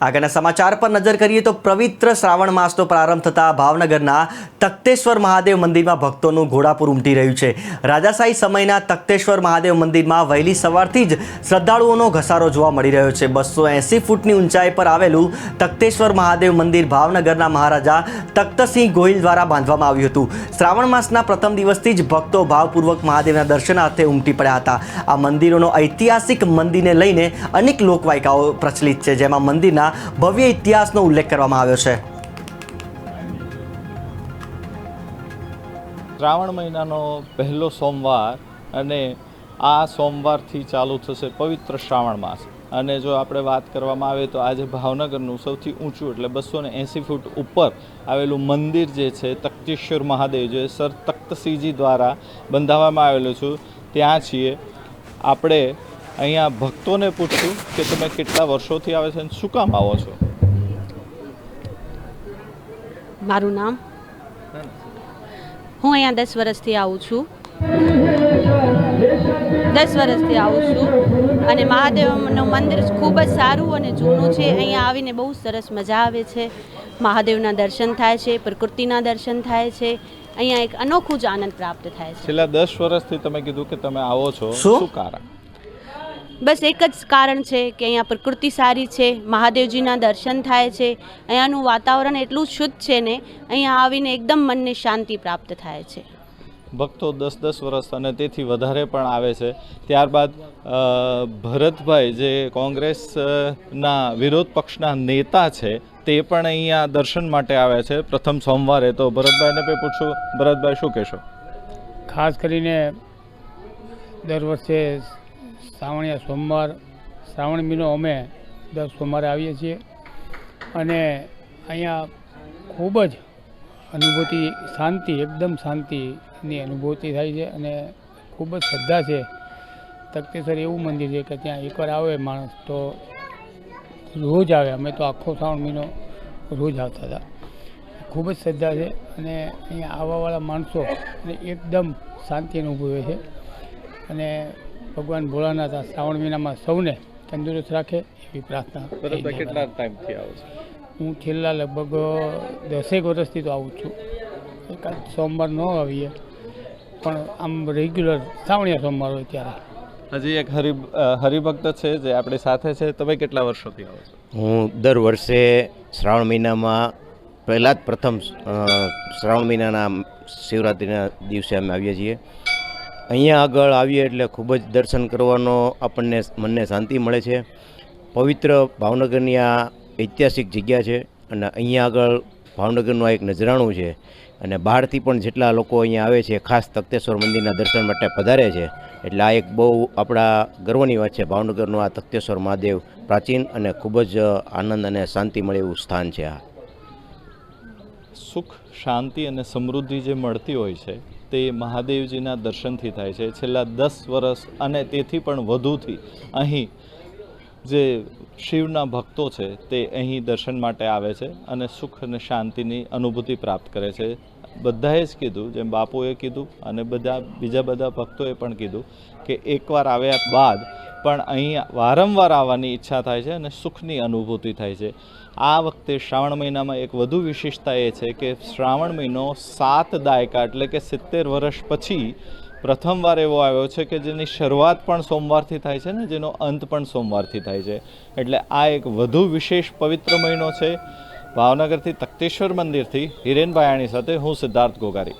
આગળના સમાચાર પર નજર કરીએ તો પવિત્ર શ્રાવણ માસનો પ્રારંભ થતાં ભાવનગરના તખતેશ્વર મહાદેવ મંદિરમાં ભક્તોનું ઘોડાપુર ઉમટી રહ્યું છે. રાજાશાહી સમયના તખતેશ્વર મહાદેવ મંદિરમાં વહેલી સવારથી જ શ્રદ્ધાળુઓનો ઘસારો જોવા મળી રહ્યો છે. બસો એંસી ફૂટની ઊંચાઈ પર આવેલું તખતેશ્વર મહાદેવ મંદિર ભાવનગરના મહારાજા તખ્તસિંહ ગોહિલ દ્વારા બાંધવામાં આવ્યું હતું. શ્રાવણ માસના પ્રથમ દિવસથી જ ભક્તો ભાવપૂર્વક મહાદેવના દર્શનાર્થે ઉમટી પડ્યા હતા. આ મંદિરોનો ઐતિહાસિક મંદિરને લઈને અનેક લોકવાયકાઓ પ્રચલિત છે, જેમાં મંદિરના ભવ્ય ઇતિહાસનો ઉલ્લેખ કરવામાં આવ્યો છે. શ્રાવણ મહિનાનો પહેલો સોમવાર અને આ સોમવારથી ચાલુ થશે પવિત્ર શ્રાવણ માસ. અને જો આપણે વાત કરવામાં આવે તો આજે ભાવનગરનું સૌથી ઊંચું એટલે બસો ને એંસી ફૂટ ઉપર આવેલું મંદિર જે છે, તખ્તેશ્વર મહાદેવ, જે સર તખ્તસિંહજી દ્વારા બંધાવવામાં આવેલું છે, ત્યાં છીએ. આપણે અહીંયા ભક્તોને પૂછશું કે તમે કેટલા વર્ષોથી આવે છે અને શું કામ આવો છો? મારું નામ? હું અહીંયા દસ વર્ષથી આવું છું. દસ વર્ષથી આવું છું. અને મહાદેવનું મંદિર ખૂબ જ સારું અને જૂનું છે. અહીંયા આવીને બહુ સરસ મજા આવે છે. મહાદેવના દર્શન થાય છે પ્રકૃતિના દર્શન થાય છે. અહીંયા એક અનોખું જ આનંદ પ્રાપ્ત થાય છે. છેલ્લા દસ વર્ષથી તમે કીધું કે તમે આવો છો. શું? શું કારણ? બસ એક જ કારણ છે કે અહીંયા પ્રકૃતિ સારી છે મહાદેવજીના દર્શન થાય છે અહીંયાનું વાતાવરણ એટલું શુદ્ધ છે ને અહીંયા આવીને એકદમ મનને શાંતિ પ્રાપ્ત થાય છે. ભક્તો દસ દસ વર્ષ અને તેથી વધારે પણ આવે છે. ત્યારબાદ ભરતભાઈ જે કોંગ્રેસના વિરોધ પક્ષના નેતા છે તે પણ અહીંયા દર્શન માટે આવે છે. પ્રથમ સોમવારે તો ભરતભાઈને પણ પૂછું. ભરતભાઈ શું કહેશો? ખાસ કરીને દર વર્ષે શ્રાવણીયા સોમવાર શ્રાવણ મહિનો અમે દર સોમવારે આવીએ છીએ. અને અહીંયા ખૂબ જ અનુભૂતિ, શાંતિ, એકદમ શાંતિની અનુભૂતિ થાય છે અને ખૂબ જ શ્રદ્ધા છે. તખ્તેશ્વર એવું મંદિર છે કે ત્યાં એકવાર આવે માણસ તો રોજ આવે. અમે તો આખો શ્રાવણ મહિનો રોજ આવતા હતા. ખૂબ જ શ્રદ્ધા છે અને અહીંયા આવવાવાળા માણસો એકદમ શાંતિ અનુભવે છે. અને ભગવાન ભોળાનાથ આ શ્રાવણ મહિનામાં સૌને તંદુરસ્ત રાખે એવી પ્રાર્થના કેટલા ટાઈમથી આવો છો? હું છેલ્લા લગભગ દસેક વર્ષથી તો આવું જ છું. એકાદ સોમવાર ન આવીએ પણ આમ રેગ્યુલર શ્રાવણીયા સોમવાર હોય ત્યારે. હજી એક હરિ હરિભક્ત છે જે આપણી સાથે છે. તમે કેટલા વર્ષોથી આવો છો? હું દર વર્ષે શ્રાવણ મહિનામાં પહેલાં જ પ્રથમ શ્રાવણ મહિનાના શિવરાત્રિના દિવસે અમે આવીએ છીએ. અહીંયા આગળ આવીએ એટલે ખૂબ જ દર્શન કરવાનો આપણને મનને શાંતિ મળે છે. પવિત્ર ભાવનગરની આ ઐતિહાસિક જગ્યા છે અને અહીંયા આગળ ભાવનગરનું આ એક નજરાણું છે અને બહારથી પણ જેટલા લોકો અહીંયા આવે છે, ખાસ તખતેશ્વર મંદિરના દર્શન માટે પધારે છે. એટલે આ એક બહુ આપણા ગર્વની વાત છે, ભાવનગરનું આ તખતેશ્વર મહાદેવ પ્રાચીન અને ખૂબ જ આનંદ અને શાંતિ મળે એવું સ્થાન છે આ. સુખ, શાંતિ અને સમૃદ્ધિ જે મળતી હોય છે, તે મહાદેવજીના દર્શનથી થાય છે. છેલ્લા દસ વર્ષ અને તેથી પણ વધુથી અહીં જે શિવના ભક્તો છે, તે અહીં દર્શન માટે આવે છે અને સુખ અને શાંતિની અનુભૂતિ પ્રાપ્ત કરે છે. બધાએ જ કીધું, જેમ બાપુએ કીધું અને બધા, બીજા બધા ભક્તોએ પણ કીધું કે એકવાર આવ્યા બાદ પણ અહીં વારંવાર આવવાની ઈચ્છા થાય છે અને સુખની અનુભૂતિ થાય છે. આ વખતે શ્રાવણ મહિનામાં એક વધુ વિશેષતા એ છે કે શ્રાવણ મહિનો સાત દાયકા એટલે કે સિત્તેર વર્ષ પછી પ્રથમવાર એવો આવ્યો છે કે જેની શરૂઆત પણ સોમવારથી થાય છે ને જેનો અંત પણ સોમવારથી થાય છે. એટલે આ એક વધુ વિશેષ પવિત્ર મહિનો છે. ભાવનગરથી તખ્તેશ્વર મંદિરથી હિરેન ભાયાણી સાથે હું સિદ્ધાર્થ ગોગારી.